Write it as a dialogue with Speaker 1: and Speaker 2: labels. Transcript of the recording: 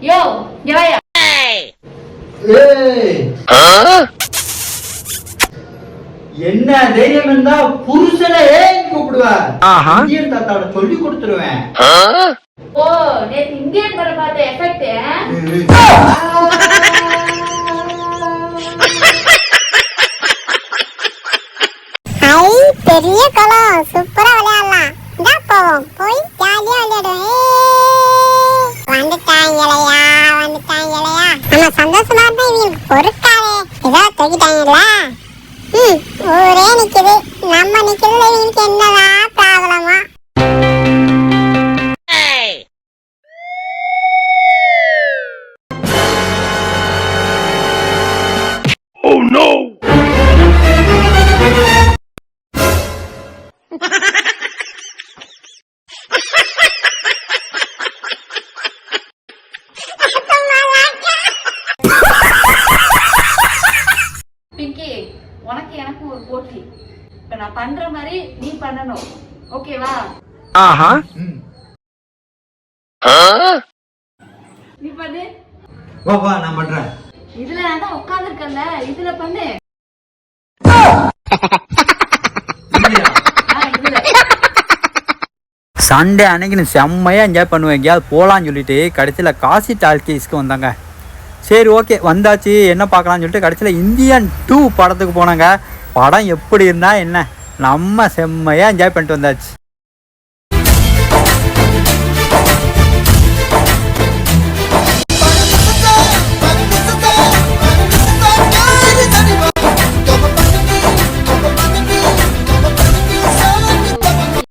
Speaker 1: யோ
Speaker 2: ஏய். என்ன தைரியம் இருந்தா புருஷனை ஏன் கூப்பிடுவ இந்தியன் தாத்தாவோட சொல்லி கொடுத்துருவேன்.
Speaker 1: ஓ நேத்து இந்தியன் படம் பார்த்த எஃபெக்ட்
Speaker 3: ஐ பெரிய குளம் சூப்பரா விளையாடலாம். போவோம். போய் ஜாலியா விளையாடுவோம். சந்தோஷமா இருந்தா இவங்களுக்கு பொறுக்காதே. ஏதோ தூக்கிட்டாங்கல்ல ம் ஊரே நிக்குது. நம்ம நிக்கிறதுல இவங்களுக்கு என்னதான் ப்ராப்ளமா?
Speaker 1: பிங்கி உனக்கு எனக்கு ஒரு போட்டி. இப்ப நான் பண்ற மாதிரி நீ பண்ணணும். ஓகேவா
Speaker 2: ம்.
Speaker 1: நீ பண்ணு.
Speaker 2: வா வா நான் பண்றேன்.
Speaker 1: இதுல நான் தான் உட்காந்துருக்கேன்ல இதுல பண்ணு.
Speaker 2: இல்லையா?
Speaker 1: ஆ, இதுல.
Speaker 4: சண்டே அன்னைக்கு செம்மையாக என்ஜாய் பண்ணுவேன். எங்கேயாவது போகலான்னு சொல்லிட்டு கடைசியில் காசி டால்கீஸ்க்கு வந்தாங்க. சரி ஓகே வந்தாச்சு. என்ன பார்க்கலாம்னு சொல்லிட்டு கடைசியில் இந்தியன் டூ படத்துக்கு போனாங்க. படம் எப்படி இருந்தால் என்ன? நம்ம செம்மையாக என்ஜாய் பண்ணிட்டு வந்தாச்சு.